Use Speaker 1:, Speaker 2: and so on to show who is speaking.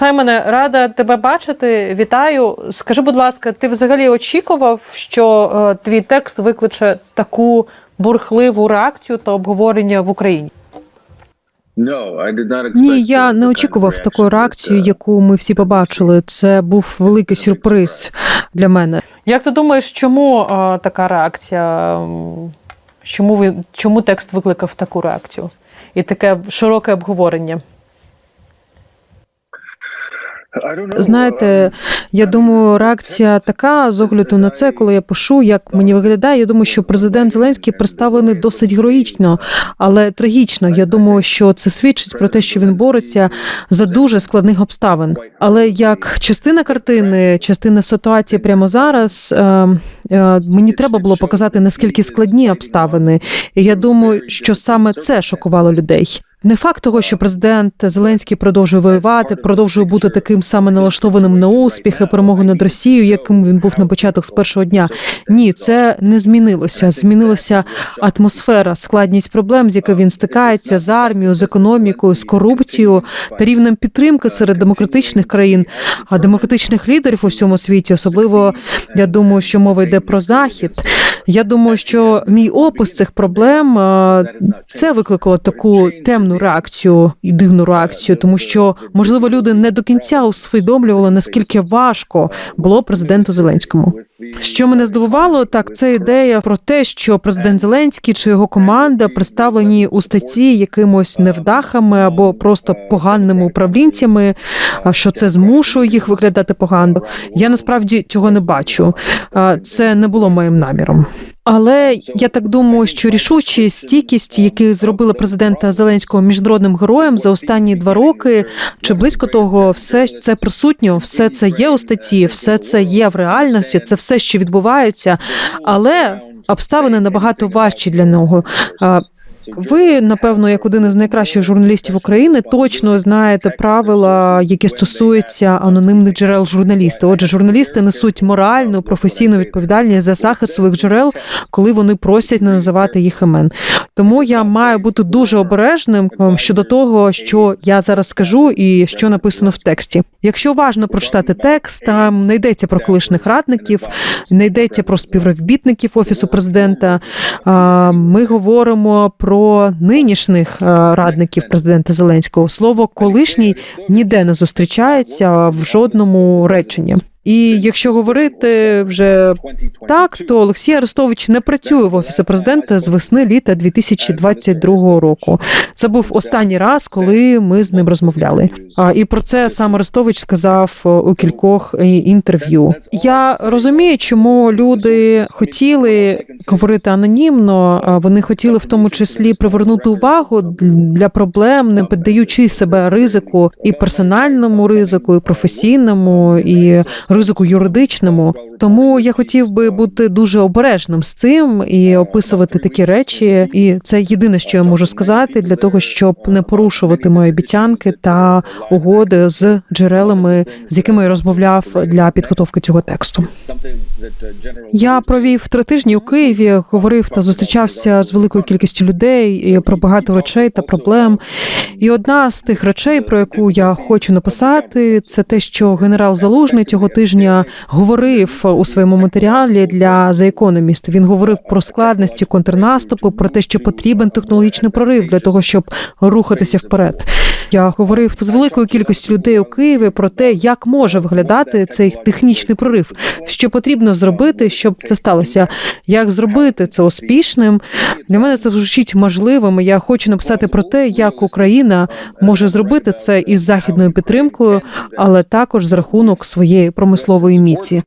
Speaker 1: Саймоне, рада тебе бачити. Вітаю. Скажи, будь ласка, ти взагалі очікував, що е, твій текст викличе таку бурхливу реакцію та обговорення в Україні?
Speaker 2: Ні, я не очікував такої реакції, яку ми всі побачили. Це був великий сюрприз для мене.
Speaker 1: Як ти думаєш, чому е, така реакція? Чому ви чому текст викликав таку реакцію і таке широке обговорення?
Speaker 2: Знаєте, я думаю, реакція така з огляду на це, коли я пишу, як мені виглядає. Я думаю, що президент Зеленський представлений досить героїчно, але трагічно. Я думаю, що це свідчить про те, що він бореться за дуже складних обставин. Але як частина картини, частина ситуації прямо зараз, е, е, мені треба було показати наскільки складні обставини. І я думаю, що саме це шокувало людей. Не факт того, що президент Зеленський продовжує воювати, продовжує бути таким саме налаштованим на успіх і перемогу над Росією, яким він був на початок з першого дня. Ні, це не змінилося. Змінилася атмосфера, складність проблем, з якими він стикається з армією, з економікою, з корупцією та рівнем підтримки серед демократичних країн, а демократичних лідерів у всьому світі. Особливо я думаю, що мова йде про захід. Я думаю, що мій опис цих проблем е, це викликало таку темну реакцію і дивну реакцію, тому що можливо люди не до кінця усвідомлювали наскільки важко було президенту Зеленському. Що мене здивувало, так це ідея про те, що президент Зеленський чи його команда представлені у статті якимось невдахами або просто поганими управлінцями, що це змушує їх виглядати погано. Я насправді цього не бачу. Це не було моїм наміром. Але я так думаю, що рішучість, стійкість, які зробили президента Зеленського міжнародним героєм за останні два роки, чи близько того, все це присутньо, все це є у статті, все це є в реальності, це все, що відбувається, але обставини набагато важчі для нього. Ви, напевно, як один із найкращих журналістів України, точно знаєте правила, які стосуються анонімних джерел журналістів. Отже, журналісти несуть моральну професійну відповідальність за захист своїх джерел, коли вони просять не називати їх імен. Тому я маю бути дуже обережним ем, щодо того, що я зараз скажу і що написано в тексті. Якщо уважно прочитати текст, там не йдеться про колишніх радників, не йдеться про співробітників офісу президента. Ми говоримо про нинішніх радників президента Зеленського. Слово колишній ніде не зустрічається в жодному реченні. І якщо говорити вже так, то Олексій Арестович не працює в офісі президента з весни літа 2022 року. Це був останній раз, коли ми з ним розмовляли. А і про це сам Арестович сказав е, у кількох е, інтерв'ю. Я розумію, чому люди хотіли говорити анонімно. Вони хотіли в тому числі привернути увагу для проблем, не піддаючи себе ризику і персональному ризику, і професійному, і ризику юридичному. Тому я хотів би бути дуже обережним з цим і описувати такі речі. І це єдине, що я можу сказати, для того, щоб не порушувати мої обіцянки та угоди з джерелами, з якими я розмовляв для підготовки цього тексту. Я провів три тижні у Києві, говорив та зустрічався з великою кількістю людей і про багато речей та проблем. І одна з тих речей, про яку я хочу написати, це те, що генерал Залужний цього тижня говорив у своєму матеріалі для The Economist. Він говорив про складності контрнаступу, про те, що потрібен технологічний прорив для того, щоб рухатися вперед. Я говорив з великою кількістю людей у Києві про те, як може виглядати цей технічний прорив, що потрібно зробити, щоб це сталося. Як зробити це успішним? Для мене це звучить можливим. Я хочу написати про те, як Україна може зробити це із західною підтримкою, але також за рахунок своєї промислової міці.